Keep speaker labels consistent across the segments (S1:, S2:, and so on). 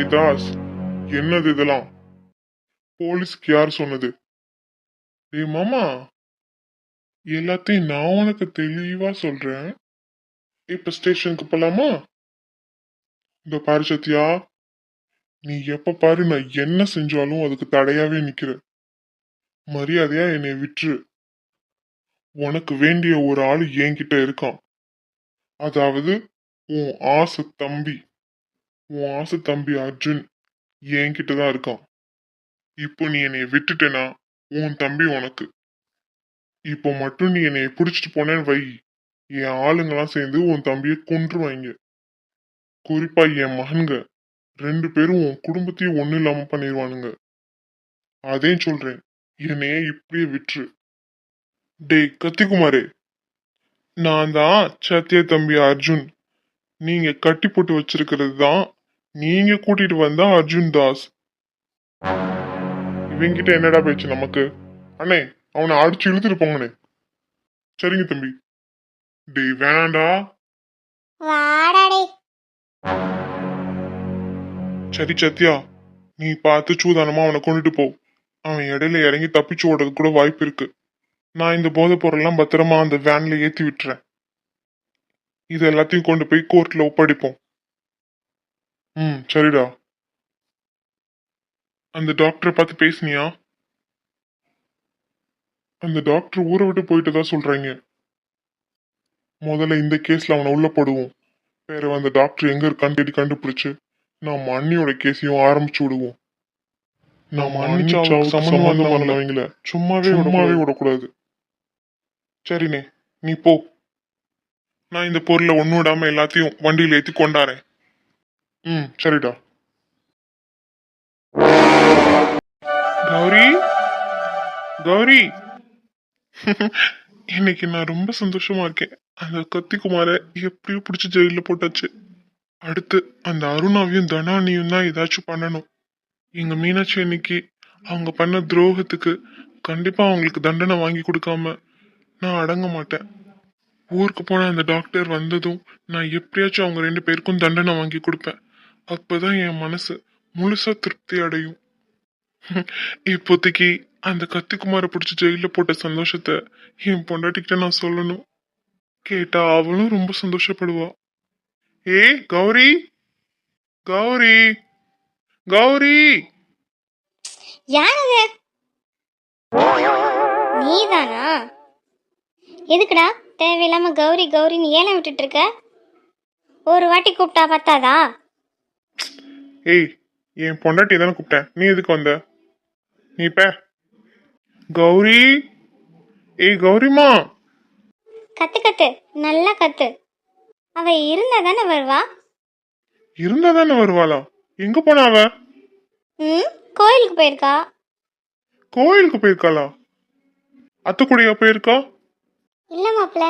S1: டே தாஸ் என்னது இதெல்லாம்? போலீஸ்க்கு யார் சொன்னது? டேய் மாமா எல்லாத்தையும் நான் உனக்கு தெளிவா சொல்றேன். இப்ப ஸ்டேஷனுக்கு போலாமா? இந்த பாரு சத்யா நீ எப்ப பாரு நான் என்ன செஞ்சாலும் அதுக்கு தடையாவே நிக்கிற. மரியாதையா என்னை விட்டுரு. உனக்கு வேண்டிய ஒரு ஆள் என்கிட்ட இருக்கான். அதாவது உன் ஆசை தம்பி. உன் ஆசை தம்பி அர்ஜுன் என்கிட்ட தான் இருக்கான். இப்போ நீ என்னை விட்டுட்டேனா? உன் தம்பி உனக்கு. இப்போ மட்டும் நீ என்னை பிடிச்சிட்டு போனேன்னு வை. என் ஆளுங்கெல்லாம் சேர்ந்து உன் தம்பியை கொன்றுவாங்க குறிப்பா என் மகன்க. ரெண்டு பேரும் உன் குடும்பத்தையும் ஒன்றும் இல்லாம பண்ணிடுவானுங்க அதையும் சொல்றேன். என்னைய இப்படியே விட்டுரு. டேய் கத்திக்குமாரே. நான் தான் சத்யா தம்பி அர்ஜுன். நீங்க கட்டி போட்டு வச்சிருக்கிறது தான் நீங்க கூட்டிட்டு வந்தா அர்ஜுன் தாஸ் இவங்கிட்ட என்னடா பேச்சு நமக்கு? அண்ணே அவனை அடிச்சு இழுத்துட்டு போங்கண்ணே. சரிங்க தம்பி. டேய் வேணாண்டா. சரி சத்யா. நீ பார்த்து சூதானமா அவனை கொண்டுட்டு போ. அவன் இடையில இறங்கி தப்பிச்சு ஓடுறது கூட வாய்ப்பு இருக்கு. நான் இந்த போதைப் பொருள்லாம் பத்திரமா அந்த வேன்ல ஏத்தி விட்டுறேன். இது எல்லாத்தையும் கொண்டு போய் கோர்ட்ல ஒப்படைப்போம். ம். சரிடா. அந்த டாக்டரை பார்த்து பேசுனியா? அந்த டாக்டர் ஊரை விட்டு போயிட்டு தான் சொல்றாங்க? முதல்ல இந்த கேஸ்ல அவனை உள்ள போடுவோம். வேற அந்த டாக்டர் எங்க இருக்கான்னு தேடி கண்டுபிடிச்சு நம்ம அண்ணியோட கேஸையும் ஆரம்பிச்சு விடுவோம். நம்ம அண்ணி சாவுக்கு சம்மந்தம் பண்ணவங்கள சும்மாவே சும்மாவே விடக்கூடாது. சரிண்ணே நீ போ. நான் இந்த பொருளை ஒண்ணு விடாம எல்லாத்தையும் வண்டியில ஏத்தி கொண்டாரேன் ம். சரிடா. கௌரி? கௌரி? இன்னைக்கு நான் ரொம்ப சந்தோஷமா இருக்கேன். அந்த கத்திக்குமார எப்படியோ பிடிச்சி ஜெயில போட்டாச்சு. அடுத்து அந்த அருணாவையும் தனானியும் தான் ஏதாச்சும் பண்ணணும். எங்க மீனாட்சி அன்னைக்கு அவங்க பண்ண துரோகத்துக்கு கண்டிப்பா அவங்களுக்கு தண்டனை வாங்கி கொடுக்காம நான் அடங்க மாட்டேன். ஊருக்கு போன அந்த டாக்டர் வந்ததும் நான் எப்படியாச்சும் அவங்க ரெண்டு பேருக்கும் தண்டனை வாங்கி கொடுப்பேன். அப்பதான் என் மனசு முழுசா திருப்தி அடையும். இப்போதைக்கு அந்த கத்திக்குமார பிடிச்சி ஜெயில போட்ட சந்தோஷத்தை என் பொண்டாட்டிக்கிட்ட நான் சொல்லணும். கேட்டா அவளும் ரொம்ப சந்தோஷப்படுவா. ஏய் கௌரி! கௌரி! கௌரி!
S2: யாருங்க நீதானா? எதுக்குடா தேவையில்லாம கௌரி கௌரின்னு ஏலம் விட்டுட்டு இருக்க? ஒரு வாட்டி கூப்பிட்டா பத்தாதா?
S1: ஏய் என் பொண்டாட்டி தானே கூப்பிட்டேன். நீ எதுக்கு வந்த? நீ பே. கௌரி. ஏய் கௌரிமா.
S2: கத்து கத்து. நல்லா கத்து. அவ இருந்தா தானே வருவா?
S1: இருந்தா தானே வருவாளா? எங்க போனா அவ?
S2: ம் கோயிலுக்கு போயிருக்கா?
S1: கோயிலுக்கு போயிருக்காளா? அத்தை கூடயா போயிருக்கா?
S2: இல்ல மாப்ள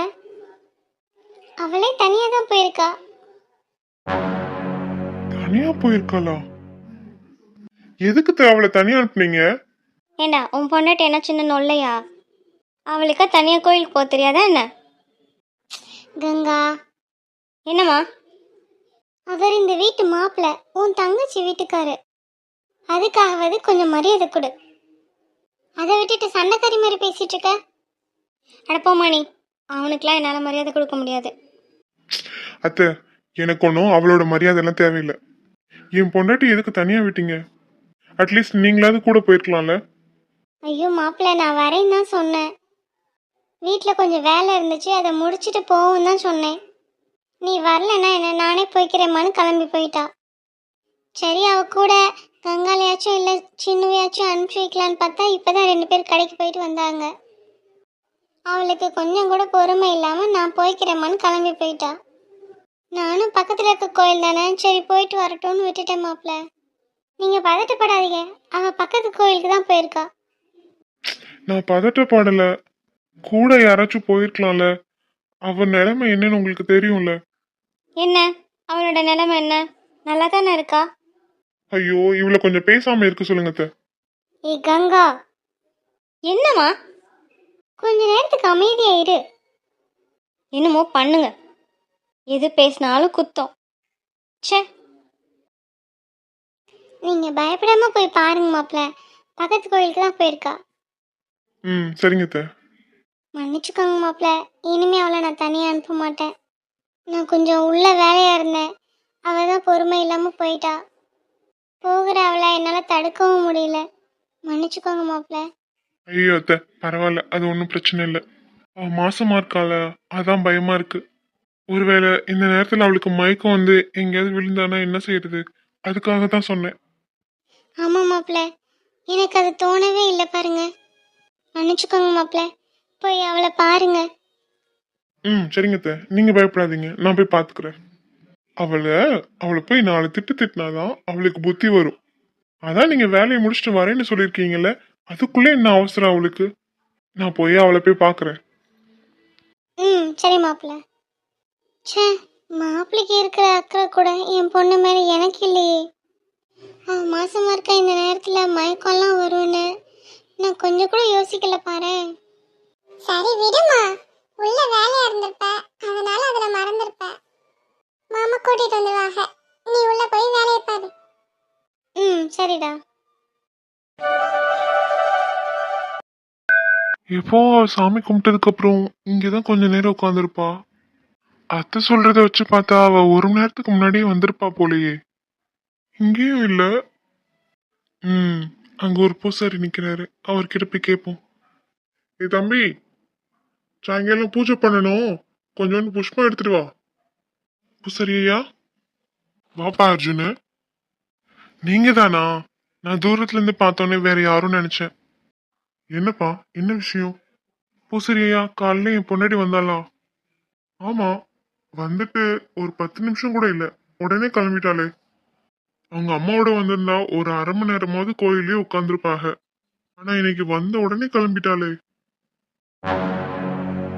S2: அவளே தனியா தான் போயிருக்கா.
S1: தனியா போயிருக்காளா எதுக்கு அவளை தனியா அனுப்புனீங்க?
S2: ஏண்டா உன் பொண்டாட்டி என்ன சின்ன நொல்லையா? அவளுக்கா தனியா கோயிலுக்கு போக தெரியாதா என்ன? கங்கா. என்னம்மா? அவர் இந்த வீட்டு மாப்பிள்ள உன் தங்கச்சி வீட்டுக்காரு. அதுக்காகவது கொஞ்சம் மரியாதை கொடு. அதை விட்டுட்டு சண்டைக்காரி மாதிரி பேசிட்டு இருக்க? அடப்போமா நீ. அவனுக்குலாம் என்னால் மரியாதை கொடுக்க முடியாது.
S1: அத்தை எனக்கு ஒன்றும் அவளோட மரியாதை எல்லாம் தேவையில்லை. என் பொண்டாட்டி எதுக்கு தனியா விட்டீங்க? அட்லீஸ்ட் நீங்களாவது கூட போயிருக்கலாம்ல.
S2: ஐயோ மாப்பிள்ள நான் வரேன்னு தான் சொன்னேன். வீட்டில் கொஞ்சம் வேலை இருந்துச்சு அதை முடிச்சுட்டு போவும் தான் சொன்னேன். நீ வரலன்னா என்ன நானே போய்க்கிறேம்மான்னு கிளம்பி போயிட்டா. சரி அவ கூட கங்காலையாச்சும் இல்லை சின்னுவையாச்சும் அனுப்பிச்சி வைக்கலான்னு பார்த்தா இப்போ தான் ரெண்டு பேர் கடைக்கு போயிட்டு வந்தாங்க. அவளுக்கு கொஞ்சம் கூட பொறுமை இல்லாமல் நான் போய்க்கிறேம்மான்னு கிளம்பி போயிட்டா. நானும் பக்கத்தில் இருக்க கோயில் தானே? சரி போயிட்டு வரட்டும்னு விட்டுட்டேன் மாப்பிள்ள. நீங்கள் பதட்டப்படாதீங்க. அவள் பக்கத்து கோயிலுக்கு தான் போயிருக்கா.
S1: நான் பதட்டப்படல. கூட யாராச்சும் போயிருக்கலாம்ல. அவ நிலைமை என்னன்னு உங்களுக்கு தெரியும்ல?
S2: என்ன? அவனோட நிலைமை என்ன? நல்லா தானே இருக்கா?
S1: ஐயோ இவளை கொஞ்சம் பேசாம இருக்க சொல்லுங்க அத்தை.
S2: ஏய் கங்கா. என்னம்மா? கொஞ்ச நேரத்துக்கு அமைதியா இரு. என்னமோ பண்ணுங்க. எது பேசினாலும் குத்தம். ச்சே. நீங்கள் பயப்படாமல் போய் பாருங்க மாப்பிள்ள பக்கத்து கோயிலுக்கு தான் போயிருக்கா.
S1: ம் சரிங்க அத்தை.
S2: மன்னிச்சுக்கோங்க மாப்பிள்ள இனிமே அவளை நான் தனியாக அனுப்ப மாட்டேன். நான் கொஞ்சம் உள்ள வேலையாக இருந்தேன். அவள் தான் பொறுமை இல்லாமல் போயிட்டா. போகிற அவளை என்னால் தடுக்கவும் முடியல. மன்னிச்சுக்கோங்க மாப்பிள்ள
S1: ஐயோ அத்தை பரவாயில்ல. அது ஒன்றும் பிரச்சனை இல்லை. அவ மாசமா இருக்காள. அதான் பயமா இருக்கு. ஒருவேளை இந்த நேரத்தில் அவளுக்கு மயக்கம் வந்து எங்கேயாவது விழுந்தானா என்ன செய்யறது? அதுக்காக தான் சொன்னேன்.
S2: ஆமாம் மாப்பிள்ள எனக்கு அது தோணவே இல்லை பாருங்க. மன்னிச்சுக்கோங்க மாப்பிள்ள போய் அவளை பாருங்க.
S1: ம் சரிங்க அத்தை. நீங்க பயப்படாதீங்க. நான் போய் பாத்துக்கிறேன். அவளை அவளை போய் நாலு திட்டு திட்டினாதான் அவளுக்கு புத்தி வரும். அதான் நீங்க வேலையை முடிச்சுட்டு வரேன்னு சொல்லியிருக்கீங்கல்ல அதுக்குள்ள என்ன அவசரம் அவளுக்கு? நான் போய் அவளை போய் பார்க்கறேன்
S2: ம் சரி மாப்பிள்ள ச்சே மாப்பிள்ளைக்கு இருக்கிற அக்கறை கூட என் பொண்ணு மேலே எனக்கு இல்லையே. அவ மாசமா இருக்க இந்த நேரத்தில்? மயக்கம்லாம் வரும்னு. நான் கொஞ்சம் கூட யோசிக்கல பாரு. சரி விடுமா. உள்ள வேலையா இருந்திருப்ப. அதனால அதுல மறந்திருப்ப. மாமா கூட்டிட்டு வந்துவாங்க நீ உள்ள போய் வேலையை பாரு. ம் சரிடா.
S1: அவ சாமி கும்பிட்டதுக்கு அப்புறம் இங்கதான் கொஞ்ச நேரம் உட்காந்துருப்பா அத்தை சொல்றத வச்சு பார்த்தா அவ ஒரு மணி நேரத்துக்கு முன்னாடியே வந்திருப்பா போலயே. இங்கேயும் இல்ல. ம் அங்க ஒரு பூசாரி நிக்கிறாரு. அவர்கிட்ட போய் கேட்போம் ஏ தம்பி சாயங்காலம் பூஜை பண்ணணும். கொஞ்சோண்டு புஷ்பம் எடுத்துட்டு வா. பூசாரி ஐயா. வாப்பா அர்ஜுனு. நீங்க தானா? நான் தூரத்துல இருந்து பார்த்தோன்னே வேற யாரும் நினைச்சேன். என்னப்பா என்ன விஷயம்? பூசரி ஐயா காலைல என் பொன்னாடி வந்தாளா? ஆமா வந்துட்டு ஒரு பத்து நிமிஷம் கூட இல்ல. உடனே கிளம்பிட்டாளே. அவங்க அம்மாவோட வந்திருந்தா ஒரு அரை மணி நேரமாவது கோயிலே உட்காந்துருப்பாங்க ஆனா இன்னைக்கு வந்த உடனே கிளம்பிட்டாளே.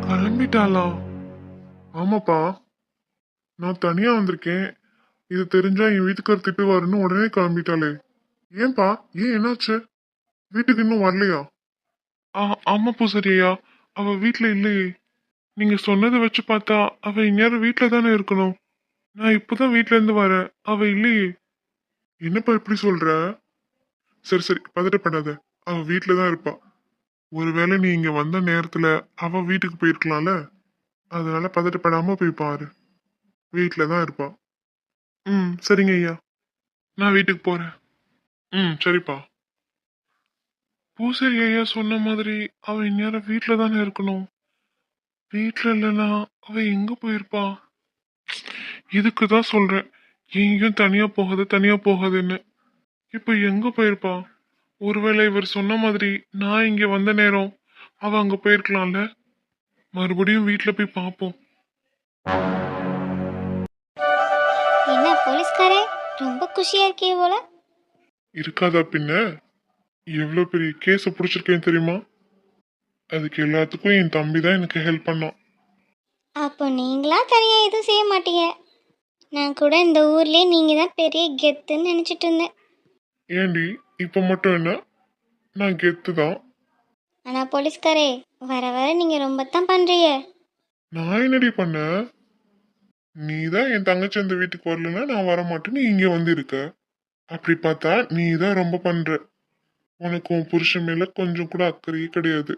S1: கிளம்பிட்டாளா? ஆமாப்பா. நான் தனியா வந்திருக்கேன். இது தெரிஞ்சா என் வீட்டுக்கார் வரணும்னு உடனே கிளம்பிட்டாளே. ஏன்பா? ஏன் என்னாச்சு? வீட்டுக்கு இன்னும் வரலையா? ஆ ஆமா பூசரியா அவ வீட்டுல இல்லையே. நீங்க சொன்னதை வச்சு பார்த்தா அவ இந்நேரம் வீட்ல தானே இருக்கணும். நான் இப்போதான் வீட்ல இருந்து வரேன். அவ இல்லையே. என்னப்பா இப்படி சொல்ற? சரி சரி பதட்டப்படாத. அவ வீட்ல தான் இருப்பா. ஒருவேளை நீ இங்க வந்த நேரத்துல அவ வீட்டுக்கு போயிருக்கலாம்ல? அதனால பதட்டப்படாம போய் பாரு. வீட்ல தான் இருப்பா. ம். சரிங்க ஐயா. நான் வீட்டுக்கு போறேன். ம். சரிப்பா. பூசரி ஐயா சொன்ன மாதிரி அவ இந்நேரம் வீட்ல தானே இருக்கணும். வீட்ல இல்லைன்னா அவ எங்க போயிருப்பா? இதுக்கு தான் சொல்றேன். எங்கேயும் தனியா போகாது தனியா போகாதுன்னு. இப்ப எங்க போயிருப்பா? ஒருவேளை இவர் சொன்ன மாதிரி நான் இங்க வந்த நேரம் அவ அங்க போயிருக்கலாம்ல? மறுபடியும் வீட்ல போய் பார்ப்போம்
S2: என்ன போலீஸ்காரே? ரொம்ப குஷியா இருக்கே போல.
S1: இருக்காதா பின்ன? எவ்வளவு பெரிய கேஸ புடிச்சிருக்கேன் தெரியுமா? அதுக்கு எல்லாத்துக்கும் என் தம்பி தான் எனக்கு ஹெல்ப் பண்ணான்.
S2: அப்போ நீங்களா தனியா எதுவும் செய்ய மாட்டீங்க? நான் கூட இந்த ஊர்லயே நீங்க தான் பெரிய கெத்துன்னு நினைச்சிட்டு இருந்தேன்.
S1: ஏண்டி இப்ப மட்டும் என்ன? நான் கெத்து தான்.
S2: ஆனா போலீஸ்காரே வர வர நீங்க ரொம்ப தான் பண்றீங்க.
S1: நான் என்னடி பண்ண? நீ தான் என் தங்கச்சி அந்த வீட்டுக்கு வரலன்னா நான் வர மாட்டேன்னு இங்க வந்து இருக்க அப்படி பார்த்தா நீ தான் ரொம்ப பண்ற. உனக்கு உன் புருஷன் மேல கொஞ்சம் கூட அக்கறையே கிடையாது.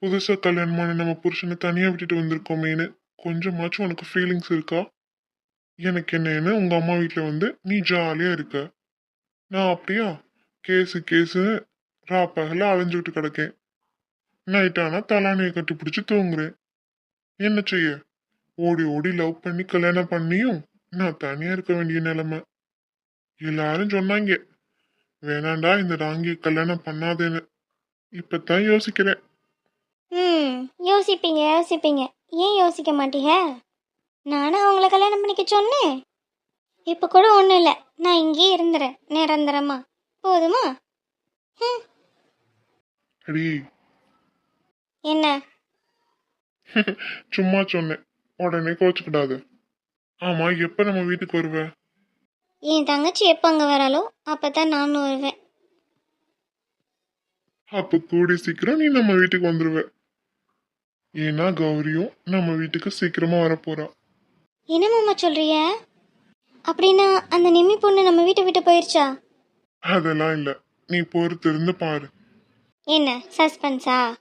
S1: புதுசா கல்யாணமான நம்ம புருஷனை தனியா விட்டுட்டு வந்திருக்கோமேனு கொஞ்சமாச்சும் உனக்கு ஃபீலிங்ஸ் இருக்கா? எனக்கு என்னன்னு உங்க அம்மா வீட்டில் வந்து நீ ஜாலியா இருக்க. நான் அப்படியா? கேஸு கேஸு ராப்பகல அலைஞ்சுக்கிட்டு கிடக்கேன். நைட் ஆனா தலானியை கட்டி பிடிச்சி தூங்குறேன். என்ன செய்ய? ஓடி ஓடி லவ் பண்ணி கல்யாணம் பண்ணியும் நான் தனியா இருக்க வேண்டிய நிலைமை. எல்லாரும் சொன்னாங்க. வேணாண்டா இந்த ராங்கியை கல்யாணம் பண்ணாதேன்னு. இப்பதான் யோசிக்கிறேன்.
S2: ம். யோசிப்பீங்க யோசிப்பீங்க. ஏன் யோசிக்க மாட்டீங்க? நானும் அவங்கள கல்யாணம் பண்ணிக்க சொன்னேன். இப்போ கூட ஒன்றும் இல்லை. நான் இங்கேயே இருந்துறேன் நிரந்தரமா. போதுமா? ம்,
S1: அடி.
S2: என்ன?
S1: சும்மா சொன்னேன். உடனே கோச்சுக்கிடாத. ஆமா எப்ப நம்ம வீட்டுக்கு வருவ?
S2: என் தங்கச்சி எப்போ அங்கே வராளோ அப்போ தான் நானும் வருவேன்.
S1: அப்ப கூடி சீக்கிரம் நீ நம்ம வீட்டுக்கு வந்துருவ. ஏன்னா கௌரியும் நம்ம வீட்டுக்கு சீக்கிரமா வரப்போறா.
S2: என்ன மாமா சொல்றிய அப்படின்னா அந்த நிம்மி பொண்ணு நம்ம வீட்டை விட்டு போயிருச்சா?
S1: அதெல்லாம் இல்ல. நீ பொறுத்து இருந்து பாரு.
S2: என்ன சஸ்பென்ஸா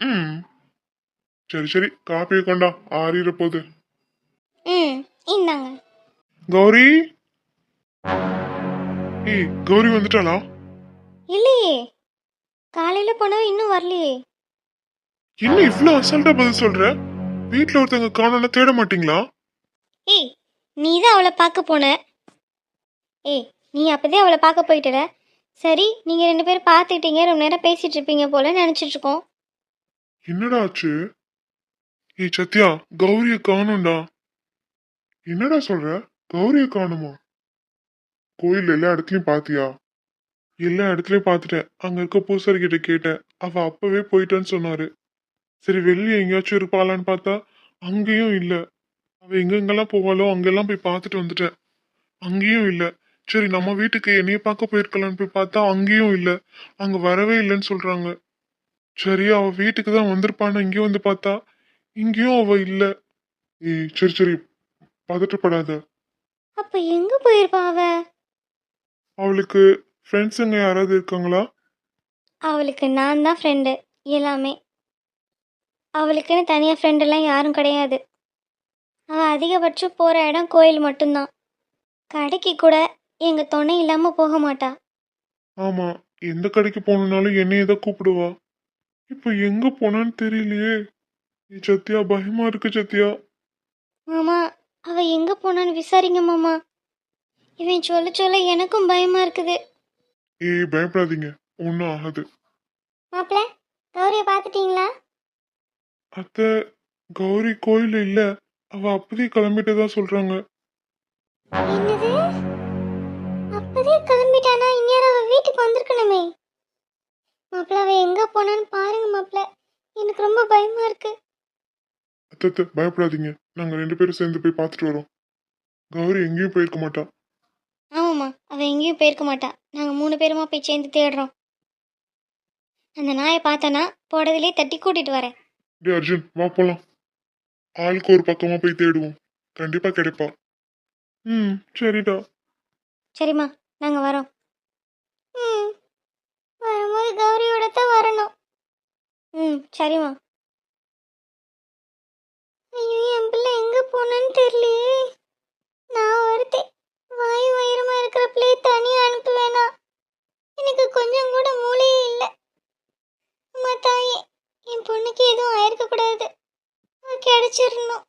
S1: ம். சரி சரி. காப்பியை கொண்டா. ஆறிட போகுது.
S2: ம் இந்தாங்க.
S1: கௌரி? ஏய் கௌரி வந்துட்டாளா?
S2: இல்லையே. காலையில் போனவ இன்னும் வரலையே.
S1: என்ன இவ்ளோ அசால்ட்டா பதில் சொல்ற? வீட்ல ஒருத்தங்க காணோம்னா தேட மாட்டீங்களா?
S2: ஏய் நீ தான் அவளை பார்க்க போன. ஏய் நீ அப்போதே அவளை பார்க்க போயிட்டல சரி நீங்கள் ரெண்டு பேரும் பார்த்துக்கிட்டீங்க ரொம்ப நேரம் பேசிகிட்டு இருப்பீங்க போல நினச்சிட்டு இருக்கோம்.
S1: என்னடா ஆச்சு? ஏய் சத்யா கௌரிய காணோம்டா. என்னடா சொல்ற? கௌரிய காணுமா? கோயில் எல்லா இடத்துலயும் பாத்தியா எல்லா இடத்துலயும் பார்த்துட்டேன். அங்க இருக்க பூசாரி கிட்ட கேட்டேன். அவ அப்பவே போயிட்டான்னு சொன்னாரு. சரி வெளியே எங்கேயாச்சும் இருப்பாளான்னு பார்த்தா அங்கேயும் இல்ல. அவ எங்கெங்கெல்லாம் போவாளோ அங்கெல்லாம் போய் பார்த்துட்டு வந்துட்டேன். அங்கேயும் இல்ல. சரி நம்ம வீட்டுக்கு என்னைய பார்க்க போயிருக்கலான்னு போய் பார்த்தா அங்கேயும் இல்ல. அங்க வரவே இல்லைன்னு சொல்றாங்க. சரி அவ வீட்டுக்கு தான் வந்திருப்பான்னு இங்கேயும் வந்து பார்த்தா இங்கேயும் அவ இல்ல. ஏய் சரி சரி பதட்டப்படாத.
S2: அப்போ எங்கே போயிருப்பா அவ?
S1: அவளுக்கு ஃப்ரெண்ட்ஸுங்க யாராவது இருக்காங்களா?
S2: அவளுக்கு நான் தான் ஃப்ரெண்டு எல்லாமே. அவளுக்குன்னு தனியாக ஃப்ரெண்டெல்லாம் யாரும் கிடையாது. அவள் அதிகபட்சம் போகிற இடம் கோயில் மட்டும்தான். கடைக்கு கூட எங்கள் துணை இல்லாமல் போக மாட்டா.
S1: ஆமா எந்த கடைக்கு போகணும்னாலும் என்னைய தான் கூப்பிடுவா. இப்போ எங்க போனான்னு தெரியலையே. ஏய் சத்யா பயமா இருக்கு சத்யா.
S2: மாமா அவள் எங்கே போனான்னு விசாரிங்க மாமா. இவன் சொல்ல சொல்ல எனக்கும் பயமாக இருக்குது.
S1: ஏய் பயப்படாதீங்க. ஒன்றும் ஆகாது.
S2: மாப்பிள்ள கௌரியை பார்த்துட்டீங்களா?
S1: அத்தை கௌரி கோயில் இல்ல அவ அப்பதே கிளம்பிட்டதா சொல்றாங்க.
S2: என்னது? அப்பதே கிளம்பிட்டானா? இந்நேரம் அவ வீட்டுக்கு வந்திருக்கணுமே. மாப்பிள்ள அவ எங்க போனான்னு பாருங்க மாப்பிள்ள எனக்கு ரொம்ப பயமா இருக்கு.
S1: அத்தை அத்தை, பயப்படாதீங்க. நாங்க ரெண்டு பேரும் சேர்ந்து போய் பார்த்துட்டு வரோம். கௌரி எங்கேயும் போயிருக்க மாட்டா.
S2: ஆமாம்மா அவ எங்கேயும் போயிருக்க மாட்டா. நாங்க மூணு பேருமா போய் சேர்ந்து தேடுறோம். அந்த நாயை பார்த்தனா போடதிலே தட்டி கூட்டிட்டு வரேன்.
S1: டே அர்ஜுன் வா போலாம். ஆளுக்கு ஒரு பக்கமா போய் தேடுவோம். கண்டிப்பா கிடைப்பா. ம் சரிடா.
S2: சரிம்மா நாங்க வரோம். ம் வரும்போது கௌரியோட தான் வரணும். ம் சரிம்மா. ஐயோ என் பிள்ளை எங்க போனான்னு தெரியலையே. நான் ஒருத்தன் வாய் வயிறுமா இருக்கிற பிள்ளையை தனியா அனுப்புவேனா எனக்கு கொஞ்சம் கூட தாயே என் பொண்ணுக்கு எதுவும் ஆயிருக்க கூடாது. கிடைச்சிடணும்